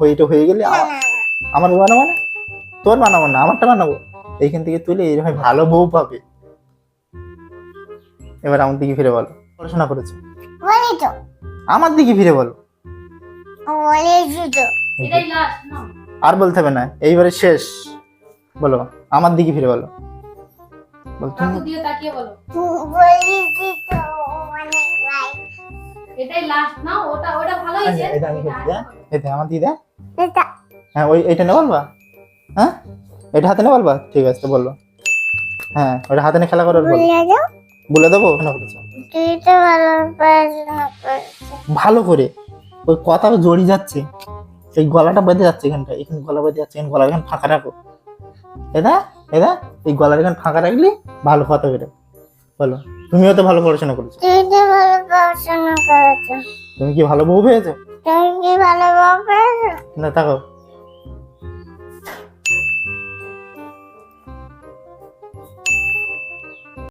হয়েটা হয়ে গেলে আমা- আমার বানাবো না? তোর বানাবো না আমারটা বানাবো। এইখান থেকে তুলে এরকম ভালো বউ পাবে। এবার আমার দিকে ফিরে বলো পড়াশোনা করেছ? আমার দিকে ফিরে বলো। আর বলতে হবে না এইবারে শেষ। বলো আমার দিকে ফিরে বলো। বল তুমি? কাকু দিয়ে তাকিয়ে বলো। বলেছি তো অনেক ভাই। এটাই লাস্ট না? ওটা ওটা ভালো হয়েছে এটা আমি এটা আমার এটা। হ্যাঁ ওই এটা নে বলবা? হ্যাঁ? এটা হাতে নে বলবা? ঠিক আছে বলল হ্যাঁ ওটা হাতে নিয়ে খেলা করার বল বলে দেবো? ভালো করে। ওই কথা জড়িয়ে যাচ্ছে। এই গলাটা বেঁধে যাচ্ছে এখানটা এখানে গলা বেঁধে যাচ্ছে এখানে গলা এখানে ফাঁকা রাখো। এদা এদা এই গলার এখানে ফাঁকা রাখলে ভালো কথা বেরো বলো। তুমিও তো ভালো পড়াশোনা করেছ। তুমি তো ভালো পড়াশোনা করেছ। তুমি কি ভালো বউ পেয়েছ? তুমি কি ভালো বউ পেয়েছ? না তাকাও